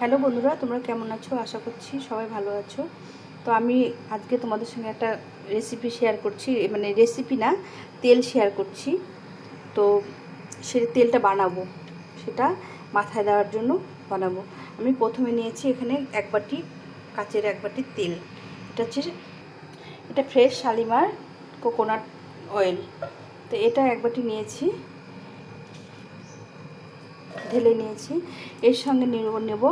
Hello বন্ধুরা, তোমরা কেমন আছো? আশা করছি সবাই ভালো আছো। তো আমি আজকে তোমাদের সঙ্গে একটা রেসিপি শেয়ার করছি মানে রেসিপি না, তেল শেয়ার করছি। তো সে তেলটা বানাবো, সেটা মাথায় দেওয়ার জন্য বানাবো। আমি প্রথমে নিয়েছি এখানে এক বাটি কাচের এক বাটি তেল। এটা হচ্ছে, এটা ফ্রেশ শালিমার কোকোনাট অয়েল তো এটা এক বাটি নিয়েছি। ঢেলে নিয়েছি। এর সঙ্গে নেব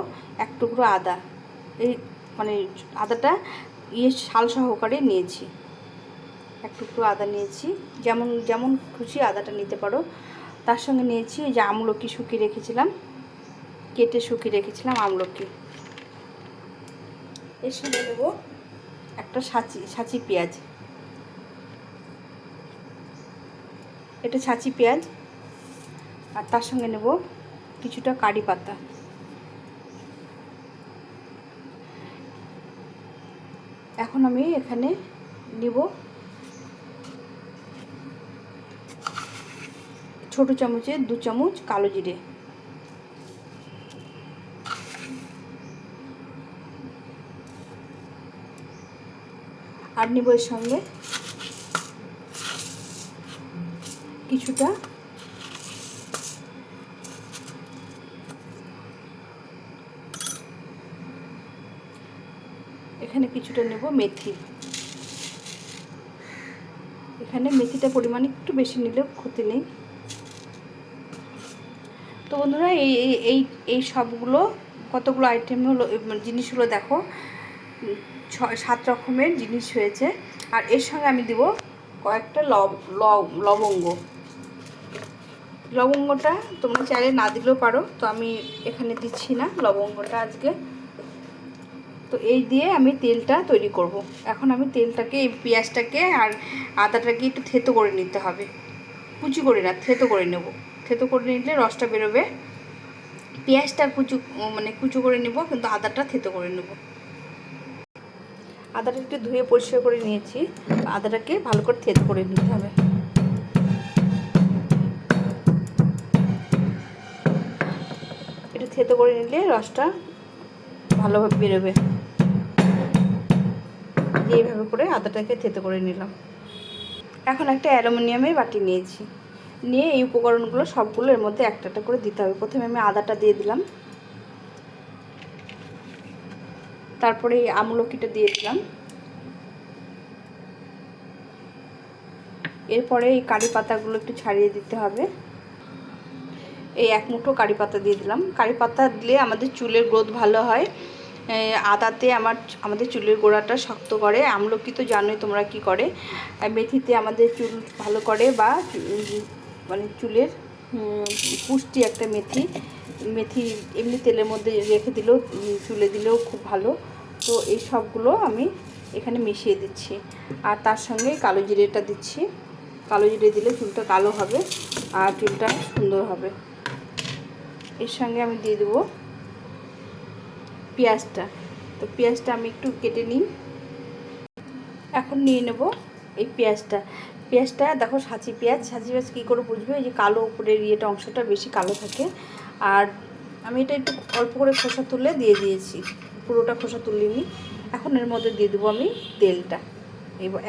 এক টুকরো আদা। এই মানে আদাটা ইয়ে শাল সহকারে নিয়েছি। এক টুকরো আদা নিয়েছি। যেমন যেমন খুশি আদাটা নিতে পারো। তার সঙ্গে নিয়েছি যে আমলকি শুকিয়ে রেখেছিলাম। কেটে শুকিয়ে রেখেছিলাম আমলকি। এর সঙ্গে নেব একটা সাঁচি সাঁচি পেঁয়াজ। এটা ছাঁচি পেঁয়াজ। আর তার সঙ্গে নেব কিছুটা কারি পাতা। এখন আমি এখানে নিব ছোট চামচে দু চামচ কালো জিরে। আর নিব এর সঙ্গে কিছুটা এখানে কিছুটা নেব মেথি। এখানে মেথিটা পরিমাণ একটু বেশি নিলেও ক্ষতি নেই। তো বন্ধুরা, এই এই এই সবগুলো কতগুলো আইটেম হলো মানে জিনিসগুলো দেখো সাত রকমের জিনিস হয়েছে। আর এর সঙ্গে আমি দেব কয়েকটা লব, লবঙ্গ। লবঙ্গটা তোমরা চাইলে না দিলেও পারো, তো আমি এখানে দিচ্ছি না লবঙ্গটা আজকে। তো এই দিয়ে আমি তেলটা তৈরি করব। এখন আমি তেলটাকে, এই পেঁয়াজটাকে আর আদাটাকে একটু থেতো করে নিতে হবে। কুচি করে না, থেতো করে নেব। থেতো করে নিলে রসটা বেরোবে। পেঁয়াজটা কুচু মানে কুচু করে নেব, কিন্তু আদাটা থেতো করে নেব। আদাটা একটু ধুয়ে পরিষ্কার করে নিয়েছি। আদাটাকে ভালো করে থেতো করে নিতে হবে। একটু থেতো করে নিলে রসটা ভালোভাবে বেরোবে। এইভাবে করে আদাটাকে থেতো করে নিলাম। এখন একটা অ্যালুমিনিয়ামের বাটি নিয়েছি। নিয়ে এই উপকরণগুলো সবগুলো এর মধ্যে একটা একটা করে দিতে হবে। প্রথমে আমি আদাটা দিয়ে দিলাম। তারপরে এই আমলকিটা দিয়ে দিলাম। এরপরে এই কারি পাতাগুলো একটু ছাড়িয়ে দিতে হবে। এই এক মুঠো কারি পাতা দিয়ে দিলাম। কারি পাতা দিলে আমাদের চুলের গ্রোথ ভালো হয়। আদাতে আমার আমাদের চুলের গোড়াটা শক্ত করে। আমলকি তো জানোই তোমরা কি করে। মেথিতে আমাদের চুল ভালো করে বা মানে চুলের পুষ্টি একটা মেথি। মেথি এমনি তেলের মধ্যে রেখে দিলেও চুলে দিলেও খুব ভালো। তো এই সবগুলো আমি এখানে মিশিয়ে দিচ্ছি। আর তার সঙ্গে কালো জিরেটা দিচ্ছি। কালো জিরে দিলে চুলটা কালো হবে আর চুলটা সুন্দর হবে। এর সঙ্গে আমি দিয়ে দেবো পেঁয়াজটা। তো পেঁয়াজটা আমি একটু কেটে নিই। এখন নিয়ে নেব এই পেঁয়াজটা। পেঁয়াজটা দেখো সাঁচি পেঁয়াজ। সাঁচি পেঁয়াজ কী করে বুঝবে? এই যে কালো উপরের ইয়েটা, অংশটা বেশি কালো থাকে। আর আমি এটা একটু অল্প করে খোসা তুলে দিয়ে দিয়েছি। পুরোটা খোসা তুলিনি এখন এর মধ্যে দিয়ে দেবো আমি তেলটা।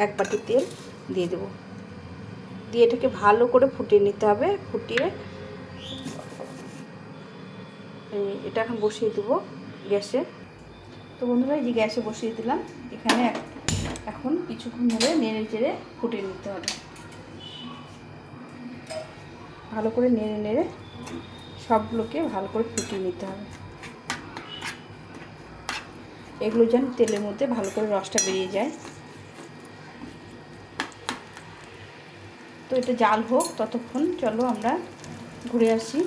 এক বাটি তেল দিয়ে দেবো। দিয়ে এটাকে ভালো করে ফুটিয়ে নিতে হবে। ফুটিয়ে এটা এখন বসিয়ে দেবো। গ্যাসে। তো বন্ধুরা, এই যে গ্যাসে বসিয়ে দিলাম। এখানে এখন কিছুক্ষণ ধরে নেড়ে চেড়ে ফুটিয়ে নিতে হবে। ভালো করে নেড়ে নেড়ে সবগুলোকে ভালো করে ফুটিয়ে নিতে হবে। এগুলো যেন তেলের মধ্যে ভালো করে রসটা বেরিয়ে যায়। তো এটা জাল হোক, ততক্ষণ চলো আমরা ঘুরে আসি।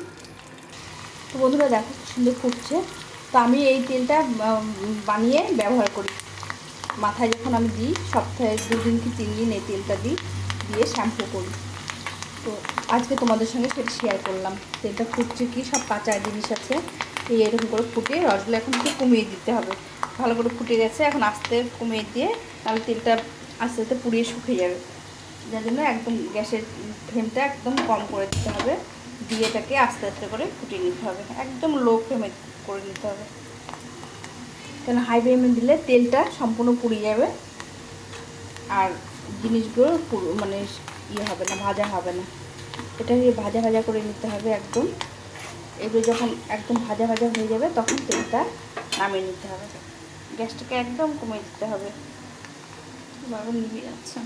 তো বন্ধুরা, দেখো সুন্দর ফুটছে। তো আমি এই তেলটা বানিয়ে ব্যবহার করি। মাথায় যখন আমি দিই, সপ্তাহে দুদিন কি তিন দিন এই তেলটা দিই, দিয়ে শ্যাম্পু করি। তো আজকে তোমাদের সঙ্গে সেটা শেয়ার করলাম। তেলটা ফুটছে কি, সব কাঁচা জিনিস আছে। এই এরকম করে ফুটিয়ে রসগুলো এখন একটু কমিয়ে দিতে হবে। ভালো করে ফুটে গেছে, এখন আস্তে কমিয়ে দিয়ে তাহলে তেলটা আস্তে আস্তে পুড়িয়ে শুকিয়ে যাবে। যার জন্য একদম গ্যাসের ফ্লেমটা একদম কম করে দিতে হবে। দিয়ে এটাকে আস্তে আস্তে করে ফুটিয়ে নিতে হবে। একদম লো ফ্লেমে করে নিতে হবে। কেন হাই ফ্লেমে দিলে তেলটা সম্পূর্ণ পুড়ে যাবে। আর জিনিসগুলো মানে ইয়ে হবে না, ভাজা হবে না। এটা এটাকে ভাজা ভাজা করে নিতে হবে একদম। এগুলো যখন একদম ভাজা ভাজা হয়ে যাবে, তখন তেলটা নামিয়ে নিতে হবে। গ্যাসটাকে একদম কমে দিতে হবে। বাবা নিবি আচ্ছা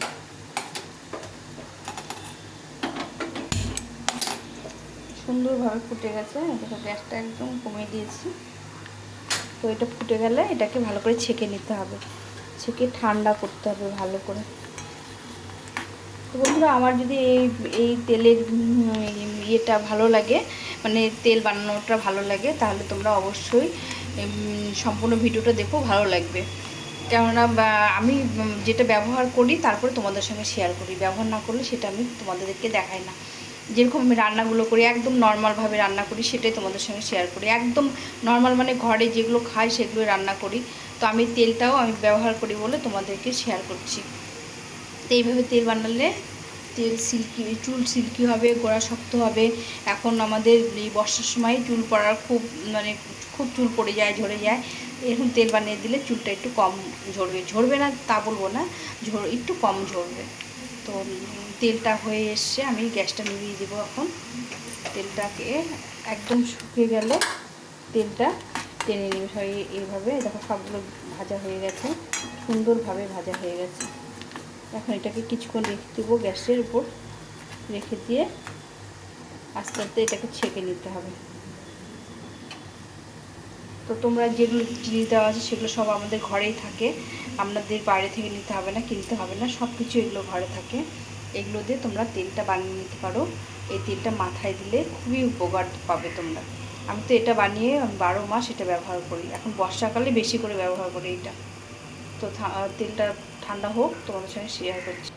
সুন্দরভাবে ফুটে গেছে। দেখো গ্যাসটা একদম কমিয়ে দিয়েছি। তো এটা ফুটে গেলে এটাকে ভালো করে ছেঁকে নিতে হবে। ছেঁকে ঠান্ডা করতে হবে ভালো করে। তো বন্ধুরা, আমার যদি এই এই তেলের ইয়েটা ভালো লাগে মানে তেল বানানোটা ভালো লাগে, তাহলে তোমরা অবশ্যই সম্পূর্ণ ভিডিওটা দেখো, ভালো লাগবে। কেননা আমি যেটা ব্যবহার করি, তারপরে তোমাদের সঙ্গে শেয়ার করি। ব্যবহার না করলে সেটা আমি তোমাদেরকে দেখাই না। যেরকম আমি রান্নাগুলো করি, একদম নর্মালভাবে রান্না করি, সেটাই তোমাদের সঙ্গে শেয়ার করি। একদম নর্মাল মানে ঘরে যেগুলো খাই সেগুলো রান্না করি। তো আমি তেলটাও আমি ব্যবহার করি বলে তোমাদেরকে শেয়ার করছি। তো এইভাবে তেল বানালে তেল সিল্কি চুল সিল্কি হবে, গোড়া শক্ত হবে। এখন আমাদের এই বর্ষার সময় চুল পড়ার খুব মানে খুব চুল পড়ে যায়, ঝরে যায়। এরকম তেল বানিয়ে দিলে চুলটা একটু কম ঝরবে। ঝরবে না তা বলব না, ঝর, একটু কম ঝরবে। তো তেলটা হয়ে এসছে, আমি গ্যাসটা নিভিয়ে দেবো এখন। তেলটাকে একদম শুকিয়ে গেলে তেলটা টেনে নিবে। সবাই এইভাবে, দেখো সবগুলো ভাজা হয়ে গেছে, সুন্দরভাবে ভাজা হয়ে গেছে। এখন এটাকে কিছুক্ষণ রেখে দেবো গ্যাসের উপর। রেখে দিয়ে আস্তে আস্তে এটাকে ছেঁকে নিতে হবে। তো তোমরা যেগুলো চিনি দেওয়া আছে, সেগুলো সব আমাদের ঘরেই থাকে। আপনাদের বাইরে থেকে নিতে হবে না, কিনতে হবে না সব কিছু এগুলো ঘরে থাকে। এগুলো দিয়ে তোমরা তেলটা বানিয়ে নিতে পারো। এই তেলটা মাথায় দিলে খুবই উপকার পাবে তোমরা। আমি তো এটা বানিয়ে আমি বারো মাস এটা ব্যবহার করি। এখন বর্ষাকালে বেশি করে ব্যবহার করি এটা। তো তেলটা ঠান্ডা হোক, তোমাদের সঙ্গে শেয়ার করছি।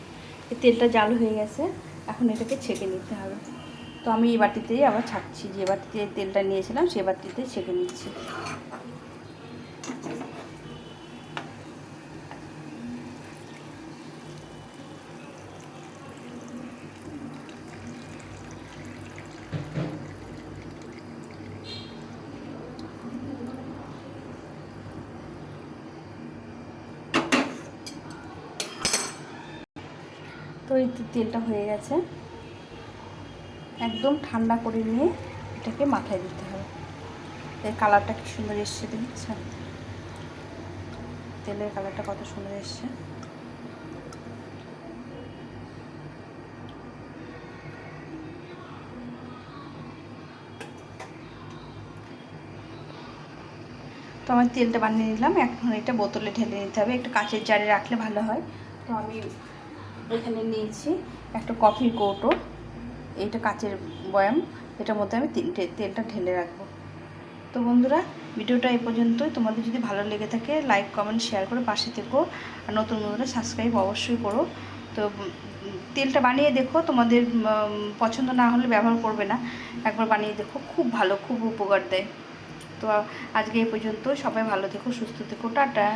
এই তেলটা জাল হয়ে গেছে। এখন এটাকে ছেঁকে নিতে হবে। তো আমি এই বাটিতেই আবার ছাকছি। যে বাটিতে তেলটা নিয়েছিলাম, সে বাটিতে ছেঁকে নিচ্ছি। তো এই তেলটা হয়ে গেছে। একদম ঠান্ডা করে নিয়ে এটাকে মাথায় দিতে হবে। এর কালারটা কি সুন্দর এসছে দেখছেন? তেলের কালারটা কত সুন্দর এসছে। তো আমি তেলটা বানিয়ে নিলাম। এখন এটা বোতলে ঢেলে নিতে হবে। একটা কাঁচের জারে রাখলে ভালো হয়। তো আমি এখানে নিয়েছি একটা কফির কৌটো এইটা কাচের বয়াম, এটার মধ্যে আমি তিনটে, তেলটা ঢেলে রাখব। তো বন্ধুরা, ভিডিওটা এই পর্যন্তই। তোমাদের যদি ভালো লেগে থাকে লাইক কমেন্ট শেয়ার করে পাশে থেকো। আর নতুন বন্ধুরা সাবস্ক্রাইব অবশ্যই করো। তো তেলটা বানিয়ে দেখো। তোমাদের পছন্দ না হলে ব্যবহার করবে না। একবার বানিয়ে দেখো। খুব ভালো, খুব উপকার দেয়। তো আজকে এই পর্যন্ত সবাই ভালো থেকো, সুস্থ থেকো। টাটা।